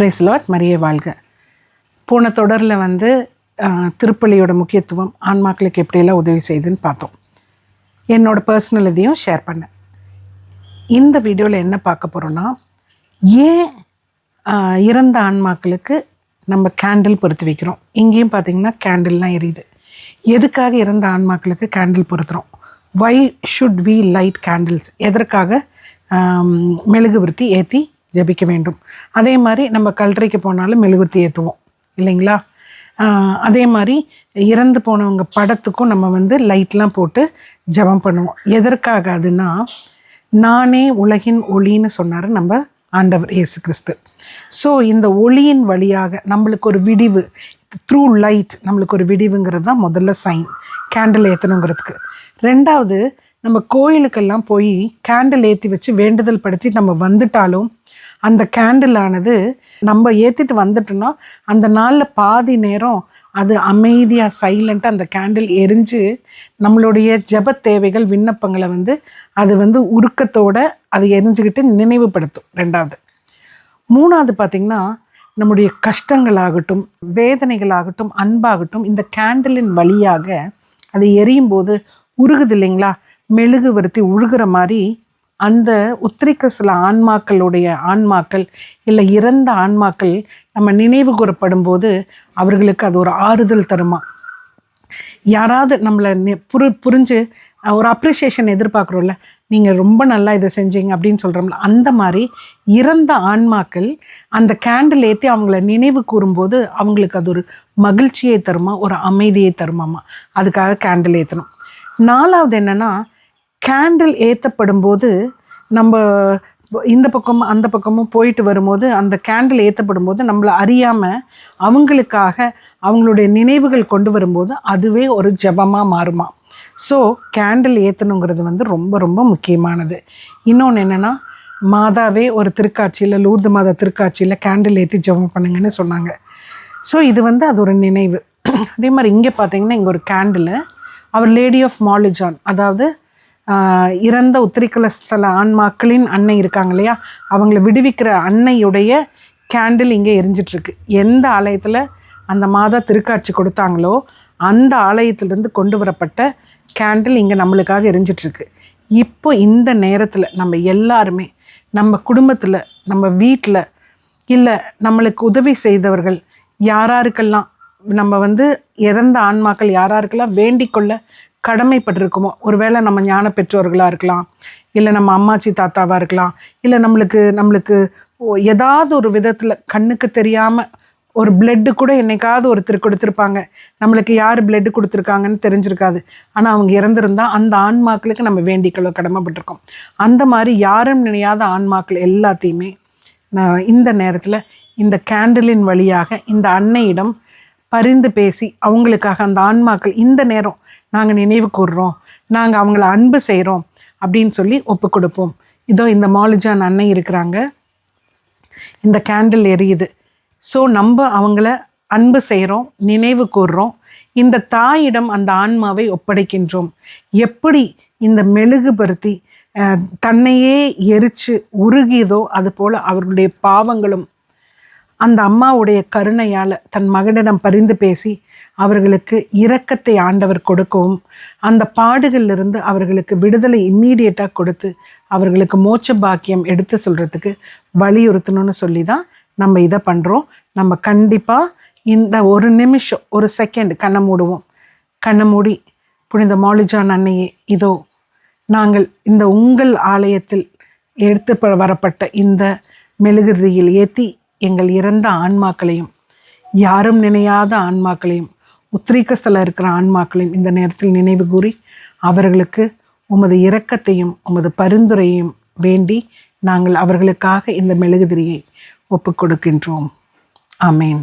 Price lot Maria வாழ்க. போன தொடரில் வந்து திருப்பள்ளியோட முக்கியத்துவம் ஆன்மாக்களுக்கு எப்படியெல்லாம் உதவி செய்யுதுன்னு பார்த்தோம். என்னோட பர்சனல் இதையும் ஷேர் பண்ணேன். இந்த வீடியோவில் என்ன பார்க்க போகிறோன்னா ஏன் இறந்த ஆன்மாக்களுக்கு நம்ம கேண்டில் பொருத்தி வைக்கிறோம்? இங்கேயும் பார்த்தீங்கன்னா கேண்டில்லாம் எரியுது. எதுக்காக இறந்த ஆன்மாக்களுக்கு candle பொருத்துகிறோம் why should we light candles எதற்காக மெழுகுபுருத்தி மெழுகுவர்த்தி ஏற்றி ஜெபிக்க வேண்டும். அதே மாதிரி நம்ம கல்லறைக்கு போனாலும் மெழுகுத்தி ஏற்றுவோம் இல்லைங்களா? அதே மாதிரி இறந்து போனவங்க படத்துக்கும் நம்ம வந்து லைட்லாம் போட்டு ஜெபம் பண்ணுவோம். எதற்காக அதுனா நானே உலகின் ஒளின்னு சொன்னார் நம்ம ஆண்டவர் இயேசு கிறிஸ்து ஸோ இந்த ஒளியின் வழியாக நம்மளுக்கு ஒரு விடிவு த்ரூ லைட் நம்மளுக்கு ஒரு விடிவுங்கிறது தான் முதல்ல சைன் கேண்டில் ஏற்றணுங்கிறதுக்கு ரெண்டாவது நம்ம கோயிலுக்கெல்லாம் போய் கேண்டில் ஏற்றி வச்சு வேண்டுதல் படுத்தி நம்ம வந்துட்டாலும் அந்த கேண்டிலானது நம்ம ஏற்றிட்டு வந்துட்டோம்னா அந்த நாளில் பாதி நேரம் அது அமைதியாக சைலண்ட்டாக அந்த கேண்டில் எரிஞ்சு நம்மளுடைய ஜெப தேவைகள் விண்ணப்பங்களை வந்து அது வந்து உருக்கத்தோடு அது எரிஞ்சுக்கிட்டு நினைவுபடுத்தும் ரெண்டாவது. மூணாவது பார்த்திங்கன்னா நம்முடைய கஷ்டங்களாகட்டும் வேதனைகளாகட்டும் அன்பாகட்டும் இந்த கேண்டிலின் வழியாக அது எரியும் போது உருகுது இல்லைங்களா மெழுகுவர்த்தி உழுகிற மாதிரி அந்த உத்திரிக்க சில ஆன்மாக்களுடைய ஆன்மாக்கள் இல்லை இறந்த ஆன்மாக்கள் நம்ம நினைவு கூறப்படும் போது அவர்களுக்கு அது ஒரு ஆறுதல் தருமா? யாராவது நம்மளை நெ- புரி புரிஞ்சு ஒரு அப்ரிஷியேஷன் எதிர்பார்க்குறோம்ல நீங்கள் ரொம்ப நல்லா இதை செஞ்சீங்க அப்படின்னு சொல்கிறோம்ல அந்த மாதிரி இறந்த ஆன்மாக்கள் அந்த கேண்டில் ஏற்றி அவங்கள நினைவு கூறும்போது அவங்களுக்கு அது ஒரு மகிழ்ச்சியை தருமா? ஒரு அமைதியை தருமாமா? அதுக்காக கேண்டில் ஏற்றணும் நாலாவது என்னென்னா கேண்டில் ஏற்றப்படும் போது நம்ம இந்த பக்கமும் அந்த பக்கமும் போயிட்டு வரும்போது அந்த கேண்டில் ஏற்றப்படும் போது நம்மளை அறியாமல் அவங்களுக்காக அவங்களுடைய நினைவுகள் கொண்டு வரும்போது அதுவே ஒரு ஜெபமாக மாறுமா. ஸோ கேண்டில் ஏற்றணுங்கிறது வந்து ரொம்ப ரொம்ப முக்கியமானது. இன்னொன்று என்னென்னா மாதாவே ஒரு திருக்காட்சியில் லூர்து மாதா திருக்காட்சியில் கேண்டில் ஏற்றி ஜெபம் பண்ணுங்கன்னு சொன்னாங்க. ஸோ இது வந்து அது ஒரு நினைவு. அதே மாதிரி இங்கே பார்த்தீங்கன்னா இங்கே ஒரு கேண்டில் அவர் லேடி ஆஃப் மாலிஜான் அதாவது இறந்த உத்திரிக்கலஸ்தல ஆன்மாக்களின் அன்னை இருக்காங்க இல்லையா? அவங்கள விடுவிக்கிற அன்னையுடைய கேண்டில் இங்கே எரிஞ்சிட்ருக்கு. எந்த ஆலயத்தில் அந்த மாதா திருக்காட்சி கொடுத்தாங்களோ அந்த ஆலயத்திலிருந்து கொண்டு வரப்பட்ட கேண்டில் இங்கே நம்மளுக்காக எரிஞ்சிட்ருக்கு. இப்போ இந்த நேரத்தில் நம்ம எல்லாருமே நம்ம குடும்பத்தில் நம்ம வீட்டில் இல்லை நம்மளுக்கு உதவி செய்தவர்கள் யாராருக்கெல்லாம் நம்ம வந்து இறந்த ஆன்மாக்கள் யாராருக்கெல்லாம் வேண்டிக்கொள்ள கடமைப்பட்டிருக்குமோ ஒருவேளை நம்ம ஞான பெற்றோர்களாக இருக்கலாம் இல்லை நம்ம அம்மாச்சி தாத்தாவாக இருக்கலாம் இல்லை நம்மளுக்கு நம்மளுக்கு ஓ- ஏதாவது ஒரு விதத்தில் கண்ணுக்கு தெரியாமல் ஒரு பிளட்டு கூட என்னைக்காவது ஒருத்தர் கொடுத்துருப்பாங்க. நம்மளுக்கு யார் பிளட்டு கொடுத்துருக்காங்கன்னு தெரிஞ்சிருக்காது. ஆனால் அவங்க இறந்துருந்தா அந்த ஆன்மாக்களுக்கு நம்ம வேண்டிக்கொள்ள கடமைப்பட்டிருக்கோம். அந்த மாதிரி யாரும் நினையாத ஆன்மாக்கள் எல்லாத்தையுமே நான் இந்த நேரத்தில் இந்த கேண்டிலின் வழியாக இந்த அன்னையிடம் பரிந்து பேசி அவங்களுக்காக அந்த ஆன்மாக்கள் இந்த நேரம் நாங்கள் நினைவு கூர்றோம். நாங்கள் அவங்கள அன்பு செய்கிறோம் அப்படின்னு சொல்லி ஒப்பு கொடுப்போம். இதோ இந்த மாலுஜான் அன்னை இருக்கிறாங்க. இந்த கேண்டில் எரியுது. ஸோ நம்ம அவங்கள அன்பு செய்கிறோம் நினைவு கூர்றோம். இந்த தாயிடம் அந்த ஆன்மாவை ஒப்படைக்கின்றோம். எப்படி இந்த மெழுகுபடுத்தி தன்னையே எரிச்சு உருகியதோ அதுபோல் அவர்களுடைய பாவங்களும் அந்த அம்மாவுடைய கருணையால் தன் மகனிடம் பரிந்து பேசி அவர்களுக்கு இரக்கத்தை ஆண்டவர் கொடுக்கவும் அந்த பாடுகளிலிருந்து அவர்களுக்கு விடுதலை இம்மீடியட்டாக கொடுத்து அவர்களுக்கு மோட்ச பாக்கியம் எடுத்து சொல்கிறதுக்கு வலியுறுத்தணும்னு சொல்லி தான் நம்ம இதை பண்ணுறோம் நம்ம கண்டிப்பாக இந்த ஒரு நிமிஷம் ஒரு செகண்ட் கண்ணை மூடுவோம். கண்ணை மூடி புனித மாலிஜான் அன்னையே இதோ நாங்கள் இந்த உங்கள் ஆலயத்தில் எடுத்து ப- வரப்பட்ட இந்த மெழுகுதியில் ஏற்றி எங்கள் இறந்த ஆன்மாக்களையும் யாரும் நினையாத ஆன்மாக்களையும் உத்ரீகஸ்தல இருக்கிற ஆன்மாக்களையும் இந்த நேரத்தில் நினைவு கூறி அவர்களுக்கு உமது இரக்கத்தையும் உமது பரிந்துரையும் வேண்டி நாங்கள் அவர்களுக்காக இந்த மெழுகுதிரியை ஒப்புக் கொடுக்கின்றோம் அமேன்